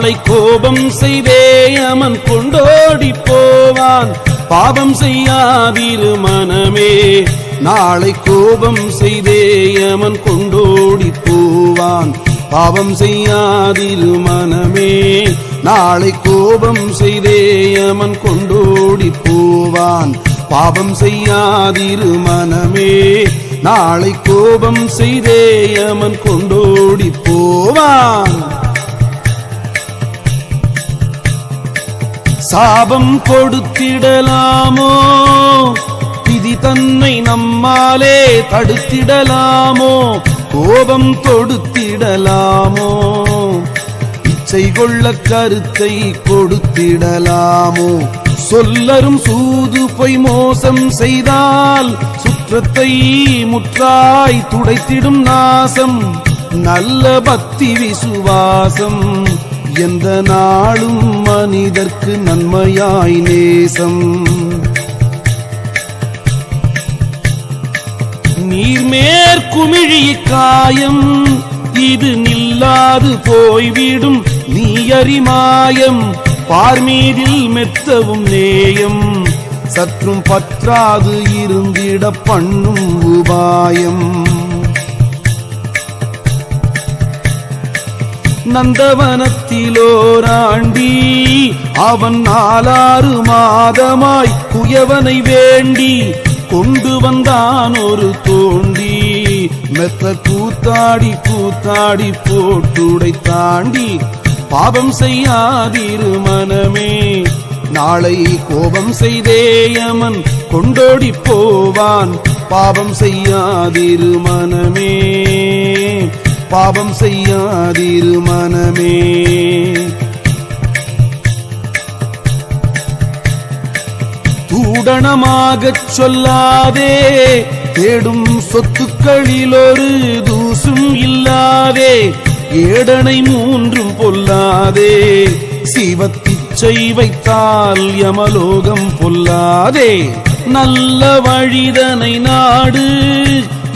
நாளை கோபம் செய்தே அமன் கொண்டோடி போவான். பாவம் செய்யாதிரு மனமே. நாளை கோபம் செய்தே அமன் கொண்டோடி போவான். பாவம் செய்யாதிரு மனமே. நாளை கோபம் செய்தே அமன் கொண்டோடி போவான். பாவம் செய்யாதிரு மனமே. நாளை கோபம் செய்தே அமன் கொண்டோடி போவான். சாபம் கொடுத்திடலாமோ? விதி தன்னை நம்மாலே தடுத்திடலாமோ? கோபம் தொடுத்திடலாமோ இச்சை கொள்ள கருத்தை கொடுத்திடலாமோ? சொல்லரும் சூது பொய் மோசம் செய்தால் சுற்றத்தை முற்றாய் துடைத்திடும் நாசம் நல்ல பக்தி விசுவாசம். எந்த நாளும் மனிதர்க்கு நன்மையாய் நேசம். நீர்மேற்குமிழி காயம் இது நில்லாது போய்விடும் நீயறிமாயம் பார்மீதில் மெத்தவும் நேயம் சற்றும் பற்றாது இருந்திட பண்ணும் உபாயம். நந்தவனத்திலோராண்டி அவன் நாலாறு மாதமாய் குயவனை வேண்டி கொண்டு வந்தான் ஒரு தோண்டி மெத்த கூத்தாடி கூத்தாடி போட்டுடை தாண்டி பாவம் செய்யாதிரு மனமே நாளை கோபம் செய்தேயமன் கொண்டோடி போவான் பாவம் செய்யாதிரு மனமே. பாவம் செய்யாதிரு மனமே. தூடணமாகச் சொல்லாதே தேடும் சொத்துக்களில் ஒரு தூசும் இல்லாதே ஏடனை மூன்றும் பொல்லாதே சிவத்திச்சை வைத்தால் யமலோகம் பொல்லாதே நல்ல வழிதனை நாடு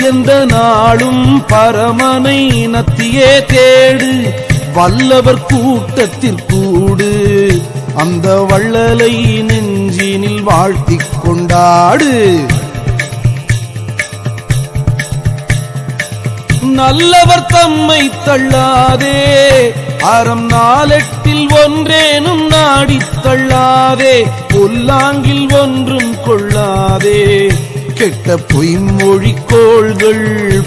எந்த நாளும் பரமனை நத்தியே தேடு வல்லவர் கூட்டத்திற்கூடு அந்த வள்ளலை நெஞ்சினில் வாழ்த்திக் கொண்டாடு. நல்லவர் தம்மை தள்ளாதே. அறம் நாளெட்டில் ஒன்றேனும் நாடித் தள்ளாதே. பொல்லாங்கில் ஒன்றும் கொள்ளாதே. கெட்ட பொய்மொழிக்கோள்கள்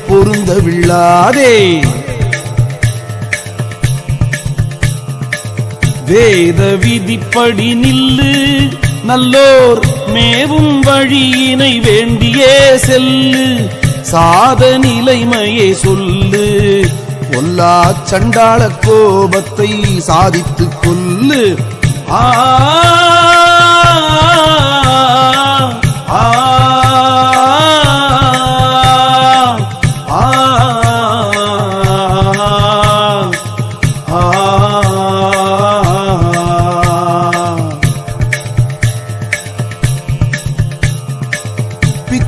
பொருந்தவில்லாதே. வேத விதிப்படி நில்லு நல்லோர் மேவும் வழியினை வேண்டியே செல்லு. சாத நிலைமையை சொல்லு கொல்லா சண்டாள கோபத்தை சாதித்துக் கொல்லு. ஆ,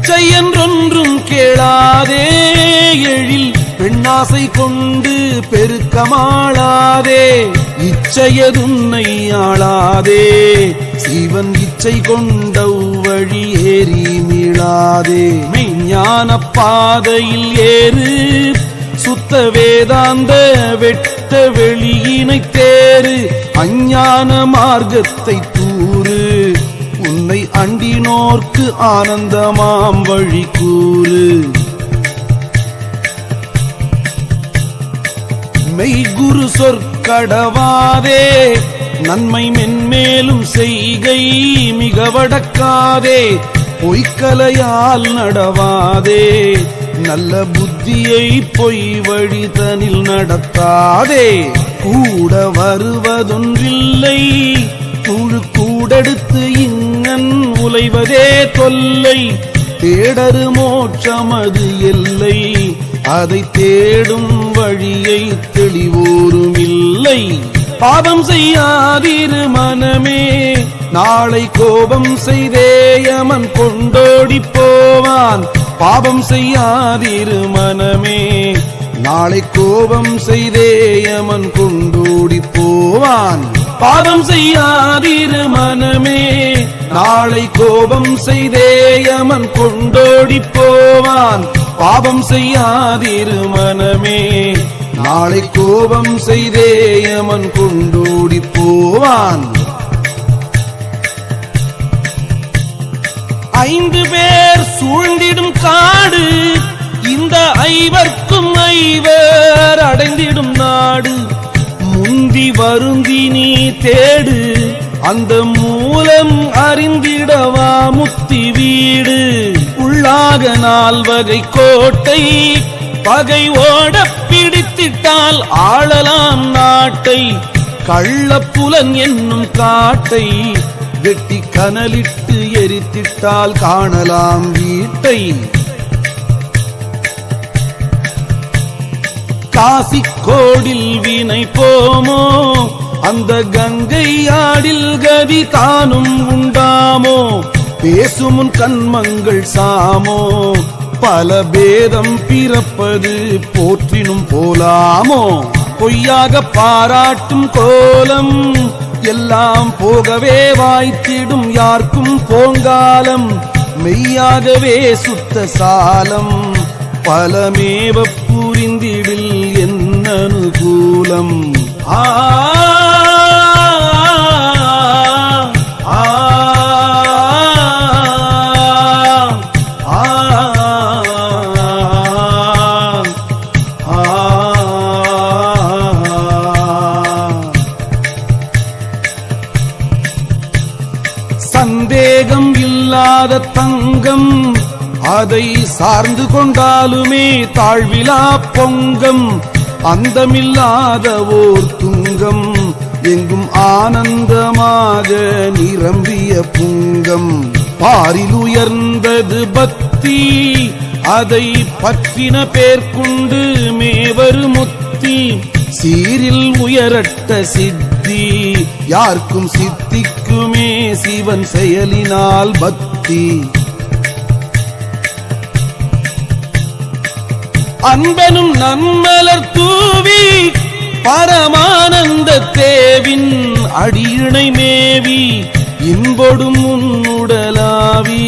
பிச்சை என்றொன்றும் கேளாதே. எழில் பெண்ணாசை கொண்டு பெருக்கமாளாதே. இச்சையதுன்னை ஆளாதே. சிவன் இச்சை கொண்ட வழி ஏறி மீளாதே. மெய்ஞான பாதையில் ஏறு. சுத்த வேதாந்த வெட்ட வெளியினை தேறு. அஞ்ஞான மார்க்கத்தை அண்டினோர்க்கு ஆனந்தமாம் வழி கூறு மெய்குரு சொற்கடவாதே நன்மை மென்மேலும் செய்கை மிக வடக்காதே பொய்க்கலையால் நடவாதே நல்ல புத்தியை பொய் வழிதனில் நடத்தாதே கூட வருவதொன்றில்லை குழு கூடெடுத்து உலைவதே தொல்லை. தேடரு மோட்சமது எல்லை. அதை தேடும் வழியை தெளிவோரும் இல்லை பாவம் செய்யாதிரு மனமே. நாளை கோபம் செய்தேயமன் கொண்டோடி போவான். பாவம் செய்யாதிரு மனமே. நாளை கோபம் செய்தேயமன் கொண்டோடி போவான். பாவம் செய்யாதிரு மனமே. நாளை கோபம் செய்தேயமன் கொண்டோடி போவான் பாவம் செய்யாதிரு மனமே. நாளை கோபம் செய்தேயமன் கொண்டோடி போவான் ஐந்து பேர் சூழ்ந்திடும் காடு இந்த ஐவர்க்கும் ஐவர் அடைந்திடும் நாடு. முந்தி வருந்தி நீ தேடு. அந்த மூலம் அறிந்திடவா முத்தி வீடு. உள்ளாக நால்வகை கோட்டை பகை ஓட பிடித்திட்டால் ஆளலாம் நாட்டை. கள்ளப்புலன் என்னும் காட்டை வெட்டி கனலிட்டு எரித்திட்டால் காணலாம் வீட்டை. காசி கோடில் வினை போமோ? அந்த கங்கை ஆடில் கவி தானும் உண்டாமோ? பேசுமுன் கண்மங்கள் சாமோ? பல பேதம் பிறப்பது போற்றினும் போலாமோ? பொய்யாக பாராட்டும் கோலம் எல்லாம் போகவே வாய்த்திடும் யாருக்கும் போங்காலம். மெய்யாகவே சுத்த சாலம் பலமேவ புரிந்திடில் என்ன அனுகூலம் ஆ சந்தேகம் இல்லாத தங்கம் அதை சார்ந்து கொண்டாலுமே தாழ்விழா பொங்கம் அந்தமில்லாத ஓர் துங்கம் எங்கும் ஆனந்தமாக நிரம்பிய புங்கம். பாரில் உயர்ந்தது பக்தி அதை பற்றின பேர்கொண்டு மேவரு முத்தி. சீரில் உயரட்ட சித்தி யாருக்கும் சித்திக்குமே சிவன் செயலினால் பக்தி. அன்பனும் நன்மலர் தூவி பரமானந்த தேவின் அடியிணை மேவி இன்பொடும் உன்னுடலாவி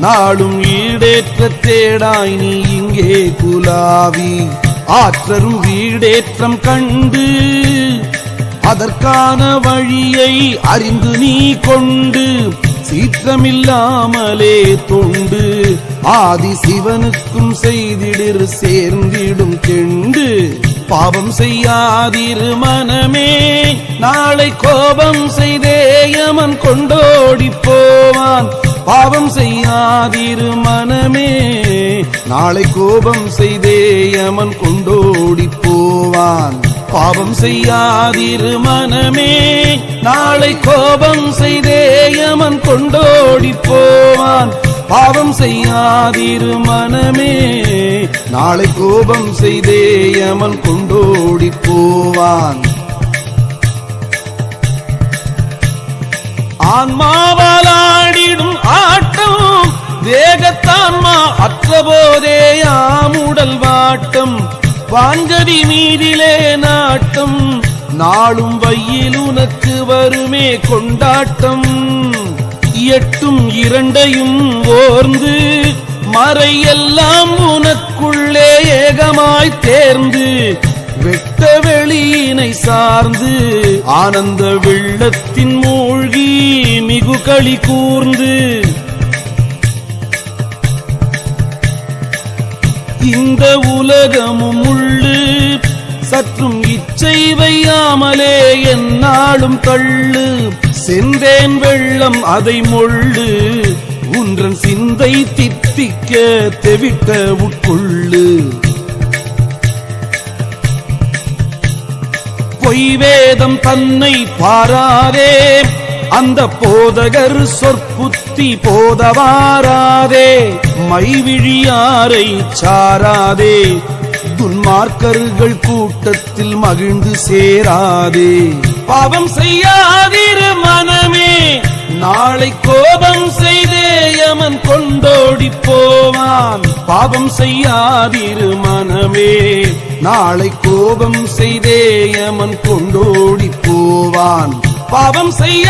நாளும் ஈடேற்ற தேடாய் நீ இங்கே குலாவி. ஆற்றரும் வீடேற்றம் கண்டு அதற்கான வழியை அறிந்து நீ கொண்டு சீற்றமில்லாமலே தொண்டு. ஆதி சிவனுக்கும் செய்திடிர் சேர்ந்திடும் தெண்டு. பாவம் செய்யாதிரு மனமே நாளை கோபம் செய்தேயமன் கொண்டோடி போவான். பாவம் செய்யாதிரு மனமே நாளை கோபம் செய்தேயமன் கொண்டோடி போவான். பாவம் செய்யாதிரு மனமே. நாளை கோபம் செய்தேயமன் கொண்டோடி போவான் பாவம் செய்யாதிரு மனமே. நாளை கோபம் செய்தேயமன் கொண்டோடி போவான் ஆன்மாவாலாடிடும் ஆட்டம் வேகத்தான்மா அற்ற போதே ஆமுடல் வாட்டம். வான்கதி மீதிலே நாட்டம் நாளும் வையில் உனக்கு வருமே கொண்டாட்டம். எட்டும் இரண்டையும் ஓர்ந்து மறையெல்லாம் உனக்குள்ளே ஏகமாய் தேர்ந்து வெட்ட வெளியினை சார்ந்து ஆனந்த வெள்ளத்தின் மூழ்கி மிகு களி கூர்ந்து. இந்த உலகமும் சற்றும் இச்சை வையாமலே என்னாலும் தள்ளு. சென்றேன் வெள்ளம் அதை மொள்ளு. உன்றன் சிந்தை தித்திக்க தெவிட்ட உட்கொள்ளு. பொய்வேதம் தன்னை பாராதே. அந்த போதகர் சொற்புத்தி போதவாராதே. மைவிழியாரை சாராதே. துன்மார்க்கர்கள் கூட்டத்தில் மகிழ்ந்து சேராதே. பாவம் செய்யாதிரு மனமே நாளை கோபம் செய்தே யமன் கொண்டோடி போவான். பாவம் செய்யாதிரு மனமே நாளை கோபம் செய்தே யமன் கொண்டோடி போவான். பாவம் செய்ய